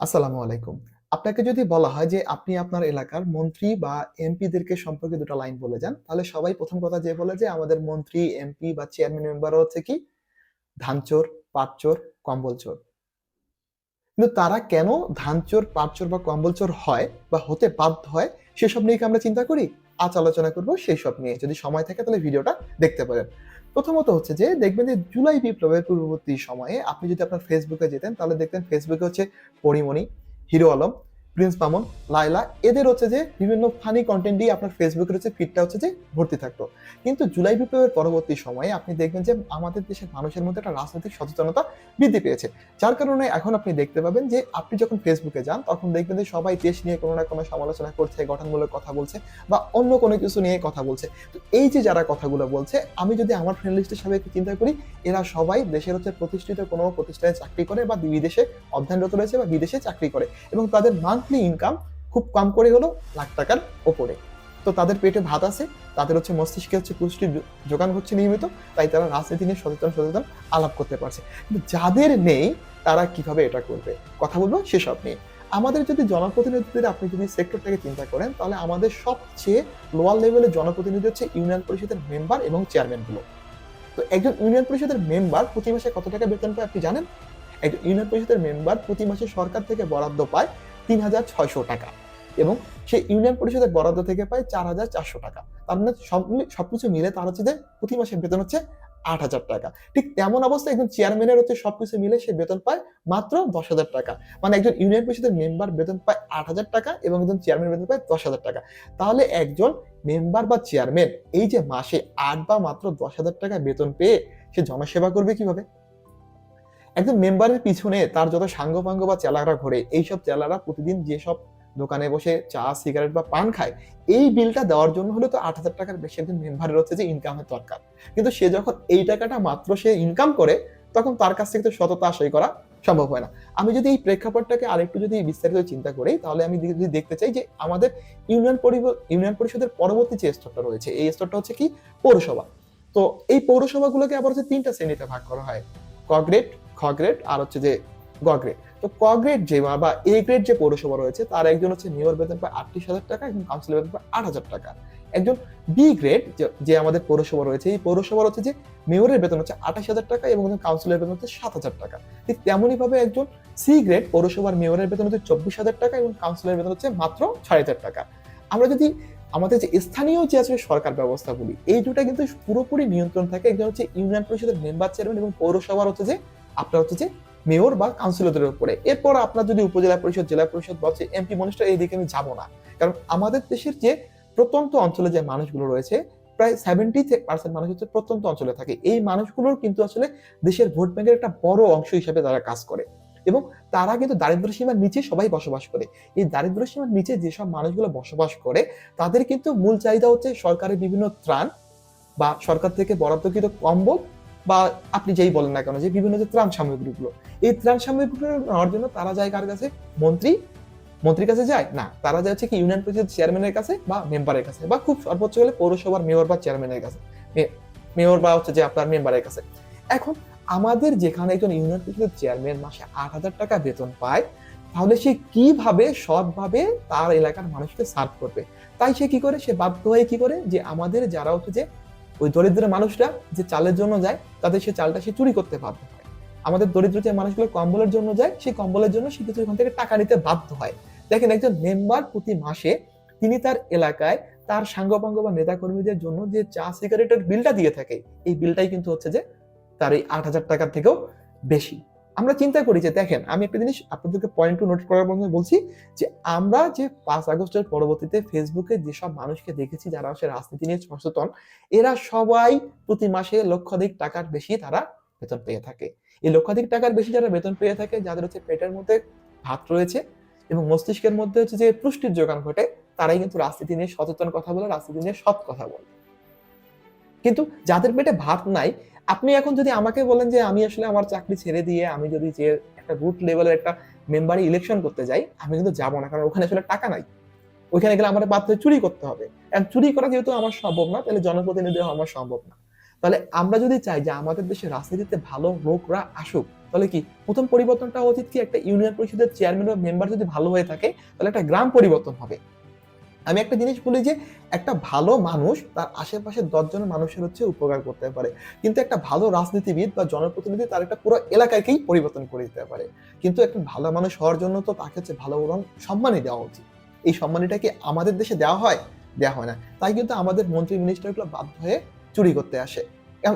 আসসালামু আলাইকুম। আপনাকে যদি বলা হয় যে আপনি আপনার এলাকার মন্ত্রী বা এমপিদেরকে সম্পর্কে দুটো লাইন বলে যান, তাহলে সবাই প্রথম কথা যে বলে যে আমাদের মন্ত্রী, এমপি বা চেয়ারম্যান মেম্বাররা হচ্ছে কি ধানচোর, পাটচোর, কম্বলচোর। কিন্তু তারা কেন ধানচোর, পাটচোর বা কম্বলচোর হয় বা হতে বাধ্য হয় সেসব নিয়ে কি আমরা চিন্তা করি? আজ আলোচনা করব সেসব নিয়ে। যদি সময় থাকে তাহলে ভিডিওটা দেখতে পারেন। প্রথমত হচ্ছে যে দেখবেন যে জুলাই বিপ্লবের পূর্ববর্তী সময়ে আপনি যদি আপনার ফেসবুকে যেতেন তাহলে দেখতেন ফেসবুকে হচ্ছে পরিমণি, হিরো আলম, প্রিন্স মামুন, লায়লা এদের হচ্ছে যে বিভিন্ন ফানি কন্টেন্ট দিয়ে আপনার ফেসবুকের হচ্ছে ফিডটা হচ্ছে যে ভর্তি থাকতো। কিন্তু জুলাই বিপ্লবের পরবর্তী সময়ে আপনি দেখবেন যে আমাদের দেশের মানুষের মধ্যে একটা রাজনৈতিক সচেতনতা বৃদ্ধি পেয়েছে। যার কারণে এখন আপনি দেখতে পাবেন যে আপনি যখন ফেসবুকে যান তখন দেখবেন যে সবাই দেশ নিয়ে কোনো না কোনো সমালোচনা করছে, গঠনমূলক কথা বলছে বা অন্য কোনো কিছু নিয়ে কথা বলছে। তো এই যে যারা কথাগুলো বলছে আমি যদি আমার ফ্রেন্ড লিস্টের সবাইকে চিন্তা করি এরা সবাই দেশের হচ্ছে প্রতিষ্ঠিত কোনো প্রতিষ্ঠানে চাকরি করে বা বিদেশে অধ্যয়নরত রয়েছে বা বিদেশে চাকরি করে এবং তাদের মান্থলি ইনকাম খুব কম করে হলেও লাখ টাকার ওপরে। তো তাদের পেটে ভাত আছে, তাদের হচ্ছে মস্তিষ্কে হচ্ছে পুষ্টির যোগান হচ্ছে নিয়মিত, তাই তারা রাজনীতি নিয়ে সচেতন, সচেতন আলাপ করতে পারছে। কিন্তু যাদের নেই তারা কীভাবে এটা করবে? কথা বলব সেসব নিয়ে। আমাদের যদি জনপ্রতিনিধিদের আপনি যদি সেক্টরটাকে চিন্তা করেন তাহলে আমাদের সবচেয়ে লোয়ার লেভেলের জনপ্রতিনিধি হচ্ছে ইউনিয়ন পরিষদের মেম্বার এবং চেয়ারম্যানগুলো। তো একজন ইউনিয়ন পরিষদের মেম্বার প্রতি মাসে কত টাকা বেতন পায় আপনি জানেন? একজন ইউনিয়ন পরিষদের মেম্বার প্রতি মাসে সরকার থেকে বরাদ্দ পায় ৩,৬০০ টাকা এবং সে ইউনিয়ন পরিষদের বরাদ্দ থেকে পায় ৪,৪০০ টাকা। তার মানে সব সবকিছু মিলে তার হচ্ছে যে প্রতি মাসে বেতন হচ্ছে ৮,০০০ টাকা। ঠিক তেমন অবস্থা একজন চেয়ারম্যানের হচ্ছে সবকিছু মিলে সে বেতন পায় মাত্র ১০,০০০ টাকা। মানে একজন ইউনিয়ন পরিষদের মেম্বার বেতন পায় ৮,০০০ টাকা এবং একজন চেয়ারম্যান বেতন পায় ১০,০০০ টাকা। তাহলে একজন মেম্বার বা চেয়ারম্যান এই যে মাসে আট বা মাত্র ১০,০০০ টাকা বেতন পেয়ে সে জনসেবা করবে কীভাবে? একজন মেম্বারের পিছনে তার যত সাঙ্গপাঙ্গ বা চেলারা ঘোরে, এইসব চেলারা প্রতিদিন যেসব দোকানে বসে চা, সিগারেট বা পান খায়, এই বিলটা দেওয়ার জন্য হলে তো ৮,০০০ টাকার বেশি একজন মেম্বারের হচ্ছে যে ইনকামের দরকার। কিন্তু সে যখন এই টাকাটা মাত্র সে ইনকাম করে, তখন তার কাছ থেকে তো সততা আশাই করা সম্ভব হয় না। আমি যদি এই প্রেক্ষাপটটাকে আরেকটু যদি বিস্তারিত চিন্তা করি, তাহলে আমি যদি দেখতে চাই যে আমাদের ইউনিয়ন ইউনিয়ন পরিষদের পরবর্তী যে স্তরটা রয়েছে, এই স্তরটা হচ্ছে কি পৌরসভা। তো এই পৌরসভাগুলোকে আবার হচ্ছে তিনটা শ্রেণীতে ভাগ করা হয়। ক গ্রেড, খ গ্রেড আর হচ্ছে যে গ গ্রেড। তো ক গ্রেড যে বা এ গ্রেড যে পৌরসভা রয়েছে তার একজন হচ্ছে মেয়র বেতন পায় ৩৮,০০০ টাকা এবং কাউন্সিলর বেতন পায় ৮,০০০ টাকা। একজন বি গ্রেড যে আমাদের পৌরসভা রয়েছে, এই পৌরসভার হচ্ছে যে মেয়রের বেতন হচ্ছে ২৮,০০০ টাকা এবং একজন কাউন্সিলরের বেতন হচ্ছে ৭,০০০ টাকা। ঠিক তেমনইভাবে একজন সি গ্রেড পৌরসভার মেয়রের বেতন হচ্ছে ২৪,০০০ টাকা এবং কাউন্সিলরের বেতন হচ্ছে মাত্র ৪,৫০০ টাকা। আমরা যদি আমাদের যে স্থানীয় যে আসলে সরকার ব্যবস্থা বলি, এই দুটা কিন্তু পুরোপুরি নিয়ন্ত্রণ থাকে একজন হচ্ছে ইউনিয়ন পরিষদের মেম্বার, চেয়ারম্যান এবং পৌরসভার হচ্ছে যে আপনার হচ্ছে যে মেয়র বা কাউন্সিলরদের উপরে। এরপর আপনার যদি উপজেলা পরিষদ, জেলা পরিষদ বা হচ্ছে এমপি মনিস্টার এইদিকে আমি যাব না। কারণ আমাদের দেশের যে প্রত্যন্ত অঞ্চলে যে মানুষগুলো রয়েছে, প্রায় 70% মানুষ হচ্ছে প্রত্যন্ত অঞ্চলে থাকে। এই মানুষগুলোর কিন্তু আসলে দেশের ভোট ব্যাংকের একটা বড় অংশ হিসেবে তারা কাজ করে এবং তারা কিন্তু দারিদ্র্য সীমার নিচে সবাই বসবাস করে। এই দারিদ্র্য সীমার নিচে যেসব মানুষগুলো বসবাস করে, তাদের কিন্তু মূল চাহিদা হচ্ছে সরকারের বিভিন্ন ত্রাণ বা সরকার থেকে বরাদ্দকৃত কম্বল বা আপনি যেই বলেন না কেন যে বিভিন্ন যে ত্রাণ সামগ্রীগুলো। এই ত্রাণ সামগ্রীগুলো নেওয়ার জন্য তারা যায় কার কাছে? মন্ত্রী, মন্ত্রীর কাছে যায়? না। তারা যায় হচ্ছে কি ইউনিয়ন পরিষদ চেয়ারম্যানের কাছে বা মেম্বারের কাছে বা খুব সর্বোচ্চ হলে পৌরসভার মেয়র বা চেয়ারম্যানের কাছে। মেয়র বা হচ্ছে যে আপনার মেম্বারের কাছে। এখন আমাদের যেখানে একজন ইউনিয়ন পরিষদের চেয়ারম্যান মাসে ৮,০০০ টাকা বেতন পায়, তাহলে সে কীভাবে সৎভাবে তার এলাকার মানুষকে সার্ভ করবে? তাই সে কি করে? সে বাধ্য হয়ে কি করে? যে আমাদের যারা হচ্ছে যে ওই দরিদ্র মানুষরা যে চালের জন্য যায়, তাদের সে চালটা সে চুরি করতে বাধ্য হয়। আমাদের দরিদ্র যে মানুষগুলো কম্বলের জন্য যায়, সেই কম্বলের জন্য সে কিছু ওখান থেকে টাকা নিতে বাধ্য হয়। দেখেন একজন মেম্বার প্রতি মাসে তিনি তার এলাকায় তার সাঙ্গপাঙ্গ বা নেতাকর্মীদের জন্য যে চা, সিগারেটের বিলটা দিয়ে থাকে, এই বিলটাই কিন্তু হচ্ছে যে তার এই ৮,০০০ টাকার থেকেও বেশি। আমরা চিন্তা করি যে দেখেন আমি একটা জিনিস আপনাদেরকে পয়েন্ট টু নোট করার মাধ্যমে বলছি যে আমরা যে পাঁচ আগস্টের পরবর্তীতে ফেসবুকে যেসব মানুষকে দেখেছি যারা হচ্ছে রাজনীতি নিয়ে সচেতন, এরা সবাই প্রতি মাসে লক্ষাধিক টাকার বেশি তারা বেতন পেয়ে থাকে। এই লক্ষাধিক টাকার বেশি যারা বেতন পেয়ে থাকে, যাদের হচ্ছে পেটের মধ্যে ভাত রয়েছে এবং মস্তিষ্কের মধ্যে হচ্ছে যে পুষ্টির যোগান ঘটে, তারাই কিন্তু রাজনীতি নিয়ে সচেতন কথা বলে, রাজনীতি নিয়ে সৎ কথা বলে। কিন্তু যাদের পেটে ভাত নাই, আপনি এখন যদি আমাকে বলেন যে আমি আসলে আমার চাকরি ছেড়ে দিয়ে আমি যদি যে একটা রুট লেভেলের একটা মেম্বারে ইলেকশন করতে যাই, আমি কিন্তু যাব না। কারণ ওখানে আসলে টাকা নাই। ওইখানে গেলে আমারে বাধ্য চুরি করতে হবে। এখন চুরি করা যেহেতু আমার সম্ভব না, তাহলে জনপ্রতিনিধি হওয়া আমার সম্ভব না। তাহলে আমরা যদি চাই যে আমাদের দেশে রাজনীতিতে ভালো লোকরা আসুক, তাহলে কি প্রথম পরিবর্তনটা উচিত কি একটা ইউনিয়ন পরিষদের চেয়ারম্যান বা মেম্বার যদি ভালো হয়ে থাকে তাহলে একটা গ্রাম পরিবর্তন হবে আমি একটা জিনিস বলি যে, একটা ভালো মানুষ তার আশেপাশে দশজন মানুষের হচ্ছে উপকার করতে পারে। কিন্তু একটা ভালো রাজনীতিবিদ বা জনপ্রতিনিধি তার একটা পুরো এলাকাকেই পরিবর্তন করে দিতে পারে। কিন্তু একটা ভালো মানুষ হওয়ার জন্য তো তাকে হচ্ছে ভালো বরং সম্মানই দেওয়া উচিত। এই সম্মানটা কি আমাদের দেশে দেওয়া হয়? দেওয়া হয় না। তাই কিন্তু আমাদের মন্ত্রী মিনিস্টারগুলো বাধ্য হয়ে চুরি করতে আসে।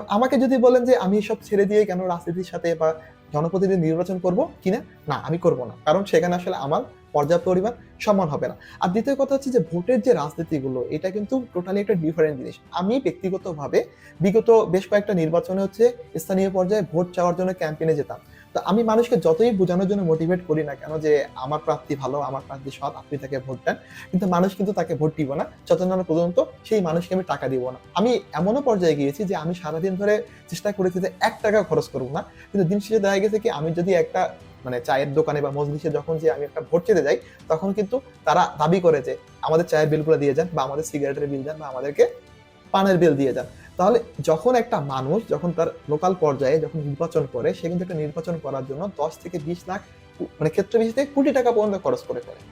আমাকে যদি বলেন যে, আমি সব ছেড়ে দিয়ে কেন রাজনীতির সাথে বা জনপ্রতিনিধি নির্বাচন করব? কিনা না, আমি করব না। কারণ সেখানে আসলে আমার পর্যাপ্ত পরিমাণ সম্মান হবে না। আর দ্বিতীয় কথা হচ্ছে যে ভোটের যে রাজনীতিগুলো, এটা কিন্তু টোটালি একটা ডিফারেন্ট জিনিস। আমি ব্যক্তিগতভাবে বিগত বেশ কয়েকটা নির্বাচনে হচ্ছে স্থানীয় পর্যায়ে ভোট চাওয়ার জন্য ক্যাম্পেইনে যেতাম। তো আমি মানুষকে যতই বোঝানোর জন্য মোটিভেট করি না কেন যে আমার প্রার্থী ভালো, আমার প্রার্থী সৎ, আপনি তাকে ভোট দেন, কিন্তু মানুষ কিন্তু তাকে ভোট দিব না। যতক্ষণ পর্যন্ত সেই মানুষকে আমি টাকা দিব না। আমি এমনও পর্যায়ে গিয়েছি যে আমি সারাদিন ধরে চেষ্টা করেছি যে এক টাকা খরচ করব না, কিন্তু দিন শেষে দেখা গেছে কি আমি যদি একটা মানে চায়ের দোকানে বা মজলিসে যখন যে আমি একটা ভোট চেতে যাই, তখন কিন্তু তারা দাবি করে যে আমাদের চায়ের বিলগুলো দিয়ে যান বা আমাদের সিগারেটের বিল দেন বা আমাদেরকে পানের বিল দিয়ে যান। তাহলে যখন একটা মানুষ যখন তার লোকাল পর্যায়ে যখন নির্বাচন করে, সে কিন্তু একটা নির্বাচন করার জন্য দশ থেকে বিশ লাখ মানে ক্ষেত্র বিশেষে কোটি টাকা পর্যন্ত খরচ করে ফেলে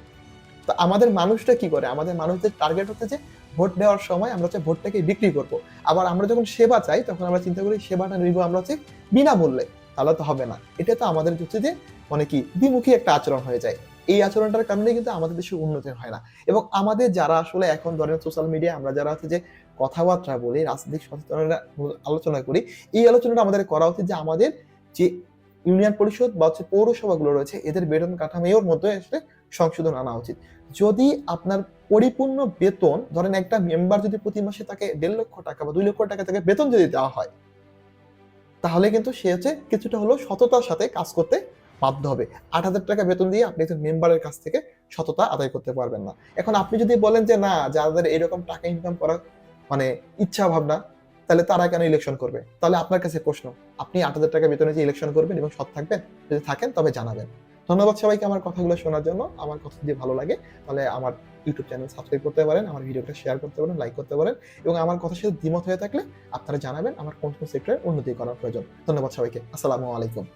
তো আমাদের মানুষটা কি করে? আমাদের মানুষদের টার্গেট হচ্ছে যে ভোট দেওয়ার সময় আমরা হচ্ছে ভোটটাকে বিক্রি করব। আবার আমরা যখন সেবা চাই, তখন আমরা চিন্তা করি সেবাটা নিব আমরা হচ্ছে বিনামূল্যে। তাহলে তো হবে না। এটা তো আমাদের হচ্ছে যে মানে কি দ্বিমুখী একটা আচরণ হয়ে যায়। এই আচরণটার কারণে কিন্তু আমাদের দেশে উন্নতি হয় না। এবং আমাদের যারা আসলে এখন ধরেন সোশ্যাল মিডিয়া আমরা যারা হচ্ছে যে কথাবার্তা বলি, রাজনৈতিক সচেতনতা আলোচনা করি, এই আলোচনাটা আমাদের করা উচিত যে আমাদের যে ইউনিয়ন পরিষদ বা হচ্ছে পৌরসভাগুলো রয়েছে, এদের বেতন কাঠামোর মধ্যে আসলে সংশোধন আনা উচিত। যদি আপনার পরিপূর্ণ বেতন, ধরেন একটা মেম্বার যদি প্রতি মাসে তাকে দেড় লক্ষ টাকা বা দুই লক্ষ টাকা তাকে বেতন যদি দেওয়া হয় তাহলে কিন্তু সে হচ্ছে কিছুটা হলেও সততার সাথে কাজ করতে বাধ্য হবে। আট হাজার টাকা বেতন দিয়ে আপনি একজন মেম্বারের কাছ থেকে সততা আদায় করতে পারবেন না। এখন আপনি যদি বলেন যে, না, যাদের এরকম টাকা ইনকাম করার মানে ইচ্ছা ভাবনা, তাহলে তারা কেন ইলেকশন করবে? তাহলে আপনার কাছে প্রশ্ন, আপনি আট হাজার টাকা বেতনে যে ইলেকশন করবেন এবং সৎ থাকবেন, যদি থাকেন তবে জানাবেন। ধন্যবাদ সবাইকে আমার কথাগুলো শোনার জন্য। আমার কথা যদি ভালো লাগে, তাহলে আমার ইউটিউব চ্যানেল সাবস্ক্রাইব করতে পারেন, আমার ভিডিওটা শেয়ার করতে পারেন লাইক করতে পারেন এবং আমার কথার সাথে দ্বিমত হয়ে থাকলে আপনারা জানাবেন আমার কোন কোন সেক্টরে উন্নতি করার প্রয়োজন। ধন্যবাদ সবাইকে। আসসালামু আলাইকুম।